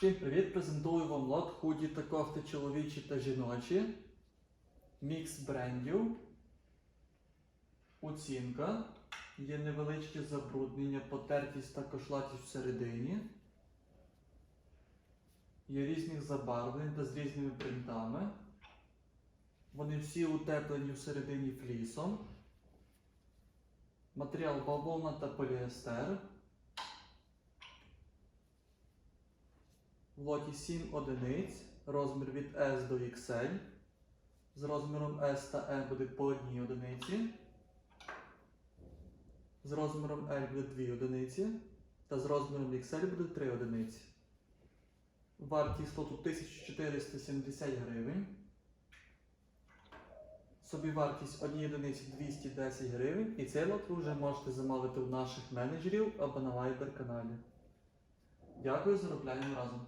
Всім привіт! Презентую вам лот худі та кофти чоловічі та жіночі. Мікс брендів. Оцінка. Є невеличке забруднення, потертість та кошлатість всередині. Є різних забарвлень та з різними принтами. Вони всі утеплені всередині флісом. Матеріал бавовна та поліестер. В лоті 7 одиниць, розмір від S до XL. З розміром S та M буде по одній одиниці. З розміром L буде 2 одиниці. Та з розміром XL буде 3 одиниці. Вартість лоту 1470 гривень. Собівартість однієї одиниці 210 гривень. І цей лот ви вже можете замовити у наших менеджерів або на Viber каналі. Дякую, заробляємо разом.